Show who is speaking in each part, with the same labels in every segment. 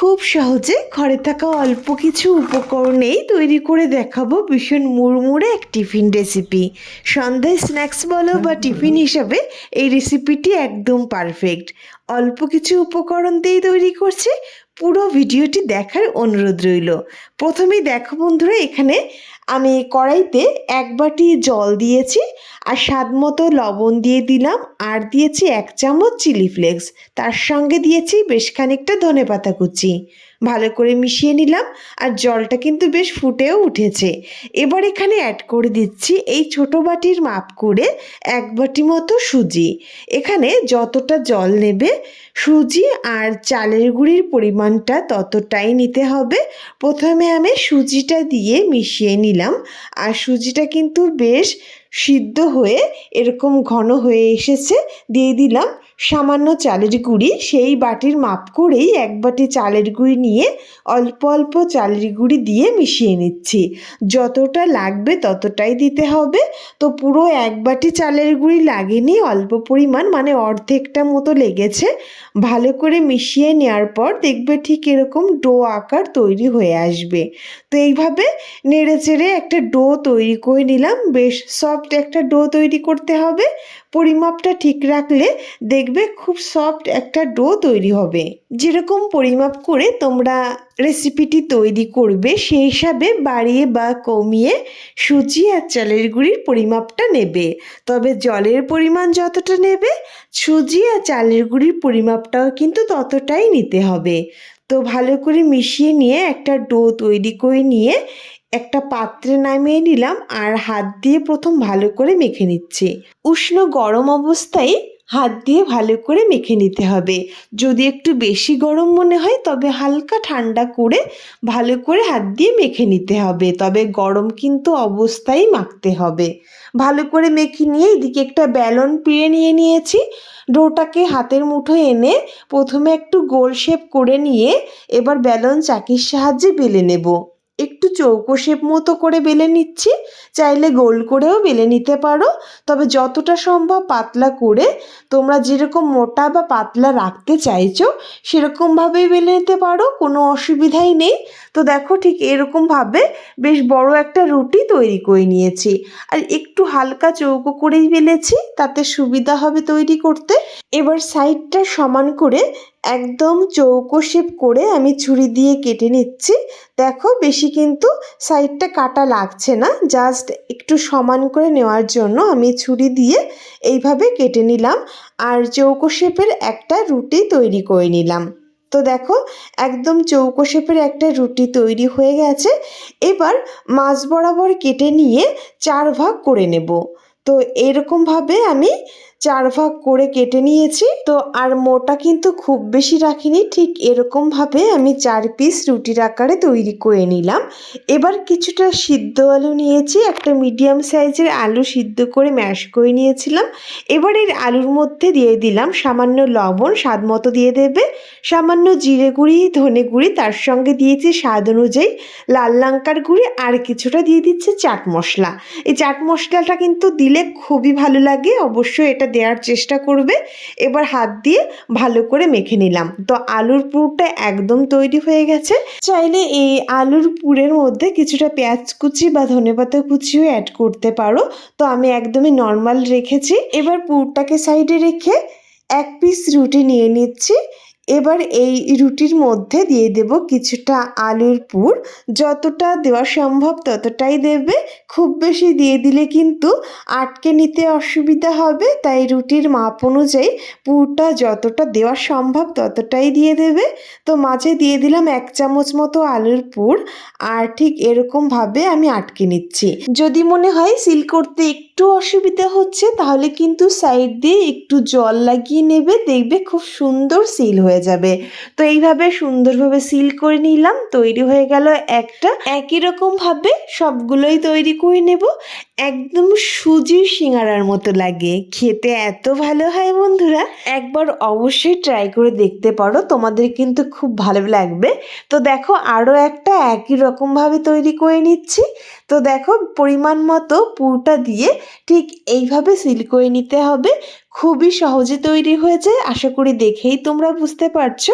Speaker 1: খুব সহজে ঘরে থাকা অল্প কিছু উপকরণেই তৈরি করে দেখাবো ভীষণ মুড়মুড়ে এক টিফিন রেসিপি সন্ধ্যায় স্ন্যাক্স বলো বা টিফিন হিসাবে এই রেসিপিটি একদম পারফেক্ট অল্প কিছু উপকরণ দিয়েই তৈরি করছি পুরো ভিডিওটি দেখার অনুরোধ রইল। প্রথমেই দেখো বন্ধুরা, এখানে আমি কড়াইতে এক বাটি জল দিয়েছি, আর স্বাদ মতো লবণ দিয়ে দিলাম, আর দিয়েছি এক চামচ চিলি ফ্লেক্স। তার সঙ্গে দিয়েছি বেশ খানিকটা ধনে পাতা কুচি। ভালো করে মিশিয়ে নিলাম আর জলটা কিন্তু বেশ ফুটেও উঠেছে। এবার এখানে অ্যাড করে দিচ্ছি এই ছোট বাটির মাপ করে এক বাটি মতো সুজি। এখানে যতটা জল নেবে, সুজি আর চালের গুঁড়ির পরিমাণটা ততটাই নিতে হবে। প্রথমে আমি সুজিটা দিয়ে মিশিয়ে নিলাম। আর সুজিটা কিন্তু বেশ সিদ্ধ হয়ে এরকম ঘন হয়ে এসেছে, দিয়ে দিলাম সামান্য চালের গুঁড়ি। সেই বাটির মাপ করেই এক বাটি চালের গুঁড়ি নিয়ে অল্প অল্প চালের গুঁড়ি দিয়ে মিশিয়ে নিচ্ছি। যতটা লাগবে ততটাই দিতে হবে। তো পুরো এক বাটি চালের গুঁড়ি লাগেনি, অল্প পরিমাণ মানে অর্ধেকটা মতো লেগেছে। ভালো করে মিশিয়ে নেওয়ার পর দেখবে ঠিক এরকম ডো আকার তৈরি হয়ে আসবে। তো এইভাবে নেড়ে চেড়ে একটা ডো তৈরি করে নিলাম। বেশ সফট একটা ডো তৈরি করতে হবে। পরিমাপটা ঠিক রাখলে দেখবে খুব সফট একটা ডো তৈরি হবে। যেরকম পরিমাপ করে তোমরা রেসিপিটি তৈরি করবে, সেই হিসাবে বাড়িয়ে বা কমিয়ে সুজি আর চালের গুঁড়ির পরিমাপটা নেবে। তবে জলের পরিমাণ যতটা নেবে, সুজি আর চালের গুঁড়ির পরিমাপটাও কিন্তু ততটাই নিতে হবে। তো ভালো করে মিশিয়ে নিয়ে একটা ডো তৈরি করে নিয়ে একটা পাত্রে নামিয়ে নিলাম আর হাত দিয়ে প্রথম ভালো করে মেখে নিচ্ছি। উষ্ণ গরম অবস্থায় হাত দিয়ে ভালো করে মেখে নিতে হবে। যদি একটু বেশি গরম মনে হয়, তবে হালকা ঠান্ডা করে ভালো করে হাত দিয়ে মেখে নিতে হবে। তবে গরম কিন্তু অবস্থায় মাখতে হবে। ভালো করে মেখে নিয়ে এদিকে একটা ব্যালন পিড়ে নিয়ে নিয়েছি। ডোটাকে হাতের মুঠো এনে প্রথমে একটু গোল শেপ করে নিয়ে এবার ব্যালন চাকির সাহায্যে বেলে নেব। একটু চৌকো শেপ মতো করে বেলে নিচ্ছি। চাইলে গোল করেও বেলে নিতে পারো। তবে যতটা সম্ভব পাতলা করে, তোমরা যেরকম মোটা বা পাতলা রাখতে চাইছো, সেরকমভাবেই বেলে নিতে পারো, কোনো অসুবিধাই নেই। তো দেখো ঠিক এরকমভাবে বেশ বড় একটা রুটি তৈরি করে নিয়েছি। আর একটু হালকা চৌকো করেই বেলেছি, তাতে সুবিধা হবে তৈরি করতে। এবার সাইডটা সমান করে একদম চৌকো শেপ করে আমি ছুরি দিয়ে কেটে নিচ্ছি। দেখো বেশি কিন্তু সাইডটা কাটা লাগছে না। জাস্ট একটু সমান করে নেওয়ার জন্য আমি ছুরি দিয়ে এইভাবে কেটে নিলাম আর চৌকো শেপের একটা রুটি তৈরি করে নিলাম। তো দেখো, একদম চৌকো শেপের একটা রুটি তৈরি হয়ে গেছে। এবার মাছ বরাবর কেটে নিয়ে চার ভাগ করে নেব। তো এরকমভাবে আমি চার ভাগ করে কেটে নিয়েছি। তো আর মোটা কিন্তু খুব বেশি রাখিনি, ঠিক এরকমভাবে আমি চার পিস রুটির আকারে তৈরি করে নিলাম। এবার কিছুটা সিদ্ধ আলু নিয়েছি, একটা মিডিয়াম সাইজের আলু সিদ্ধ করে ম্যাশ করে নিয়েছিলাম। এবার এর আলুর মধ্যে দিয়ে দিলাম সামান্য লবণ, স্বাদ মতো দিয়ে দেবে। সামান্য জিরে গুঁড়ি, ধনে গুঁড়ি, তার সঙ্গে দিয়েছি স্বাদ অনুযায়ী লাল লঙ্কার গুঁড়ি আর কিছুটা দিয়ে দিচ্ছে চাট মশলা। এই চাট মশলাটা কিন্তু দিলে খুবই ভালো লাগে, অবশ্যই এটা দেওয়ার চেষ্টা করবে। এবার হাত দিয়ে ভালো করে মেখে নিলাম। তো আলুর পুরটা একদম তৈরি হয়ে গেছে। চাইলে এই আলুর পুরের মধ্যে কিছুটা পেঁয়াজ কুচি বা ধনেপাতা কুচিও অ্যাড করতে পারো। তো আমি একদমই নর্মাল রেখেছি। এবার পুরটাকে সাইডে রেখে এক পিস রুটি নিয়ে নিচ্ছি। এবার এই রুটির মধ্যে দিয়ে দেব কিছুটা আলুর পুর। যতটা দেওয়া সম্ভব ততটাই দেবে। খুব বেশি দিয়ে দিলে কিন্তু আটকে নিতে অসুবিধা হবে। তাই রুটির মাপ অনুযায়ী পুরটা যতটা দেওয়া সম্ভব ততটাই দিয়ে দেবে। তো মাঝে দিয়ে দিলাম এক চামচ মতো আলুর পুর। আর ঠিক এরকমভাবে আমি আটকে নিচ্ছি। যদি মনে হয় সিল করতে একটু অসুবিধা হচ্ছে, তাহলে কিন্তু সাইড দিয়ে একটু জল লাগিয়ে নেবে, দেখবে খুব সুন্দর সিল হয়ে যাবে। তো এইভাবে সুন্দরভাবে সিল করে নিলাম, তৈরি হয়ে গেল একটা। একই রকম ভাবে সবগুলোই তৈরি করে নেব। একদম সুজির সিঙ্গারার মতো লাগে। খেতে এত ভালো হয় বন্ধুরা। একবার অবশ্যই ট্রাই করে দেখতে পারো, তোমাদের কিন্তু খুব ভালো লাগবে। তো দেখো আরও একটা একই রকমভাবে তৈরি করে নিচ্ছি। তো দেখো পরিমাণ মতো পুরটা দিয়ে ঠিক এইভাবে সিল করে নিতে হবে। খুবই সহজে তৈরি হয়ে যায় আশা করি দেখেই তোমরা বুঝতে পারছ।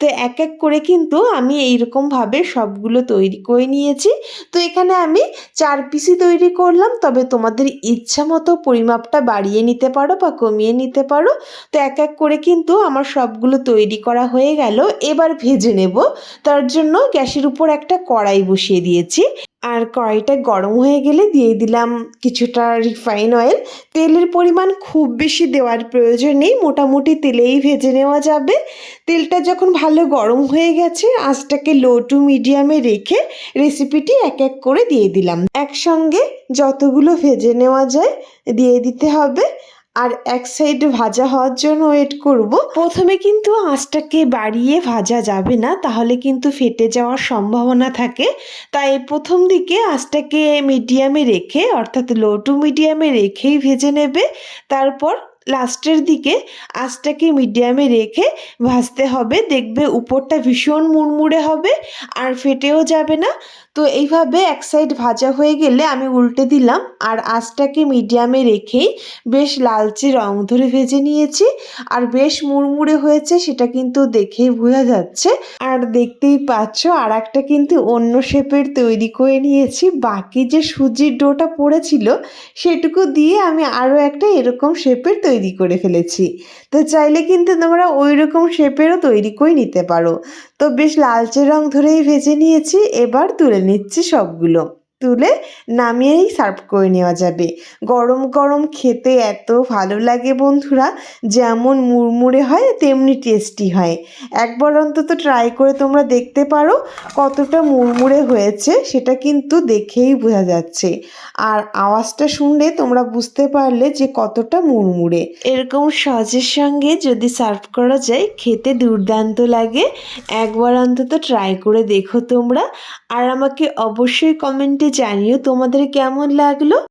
Speaker 1: তো এক এক করে কিন্তু আমি এইরকমভাবে সবগুলো তৈরি করে নিয়েছি। তো এখানে আমি চার পিসই তৈরি করলাম, তবে তোমাদের ইচ্ছা মতো পরিমাপটা বাড়িয়ে নিতে পারো বা কমিয়ে নিতে পারো। তো এক এক করে কিন্তু আমার সবগুলো তৈরি করা হয়ে গেল, এবার ভেজে নেব। তার জন্য গ্যাসের উপর একটা কড়াই বসিয়ে দিয়েছি। আর কড়াইটা গরম হয়ে গেলে দিয়ে দিলাম কিছুটা রিফাইন অয়েল তেলের পরিমাণ খুব বেশি দেওয়ার প্রয়োজন নেই, মোটামুটি তেলেই ভেজে নেওয়া যাবে। তেলটা যখন ভালো গরম হয়ে গেছে, আঁচটাকে লো টু মিডিয়ামে রেখে রেসিপিটি এক এক করে দিয়ে দিলাম। একসঙ্গে যতগুলো ভেজে নেওয়া যায়, দিয়ে দিতে হবে। আর এক সাইড ভাজা হওয়ার জন্য ওয়েট করব। প্রথমে কিন্তু আঁচটাকে বাড়িয়ে ভাজা যাবে না, তাহলে কিন্তু ফেটে যাওয়ার সম্ভাবনা থাকে। তাই প্রথম দিকে আঁচটাকে মিডিয়ামে রেখে, অর্থাৎ লো টু মিডিয়ামে রেখেই ভেজে নেবে। তারপর লাস্টের দিকে আঁচটাকে মিডিয়ামে রেখে ভাজতে হবে। দেখবে উপরটা ভীষণ মুড়মুড়ে হবে আর ফেটেও যাবে না। তো এইভাবে এক সাইড ভাজা হয়ে গেলে আমি উল্টে দিলাম আর আঁচটাকে মিডিয়ামে রেখেই বেশ লালচে রং ধরে ভেজে নিয়েছি। আর বেশ মুড়মুড়ে হয়েছে সেটা কিন্তু দেখেই বোঝা যাচ্ছে। আর দেখতেই পাচ্ছ আর একটা কিন্তু অন্য শেপের তৈরি করে নিয়েছি। বাকি যে সুজির ডোটা পড়েছিল সেটুকু দিয়ে আমি আরও একটা এরকম শেপের তৈরি করে ফেলেছি। তো চাইলে কিন্তু তোমরা ওই রকম শেপেরও তৈরি করে নিতে পারো। তো বেশ লালচে রং ধরেই ভেজে নিয়েছি, এবার তুলে নিচ্ছি সবগুলো। তুলে নামিয়েই সার্ভ করে নেওয়া যাবে। গরম গরম খেতে এত ভালো লাগে বন্ধুরা, যেমন মুড়মুড়ে হয় তেমনি টেস্টি হয়। একবার অন্তত ট্রাই করে তোমরা দেখতে পারো কতটা মুড়মুড়ে হয়েছে, সেটা কিন্তু দেখেই বোঝা যাচ্ছে। আর আওয়াজটা শুনলে তোমরা বুঝতে পারলে যে কতটা মুড়মুড়ে। এরকম সজের সঙ্গে যদি সার্ভ করা যায়, খেতে দুর্দান্ত লাগে। একবার অন্তত ট্রাই করে দেখো তোমরা। আর আমাকে অবশ্যই কমেন্টে জানিও তোমাদের কেমন লাগল।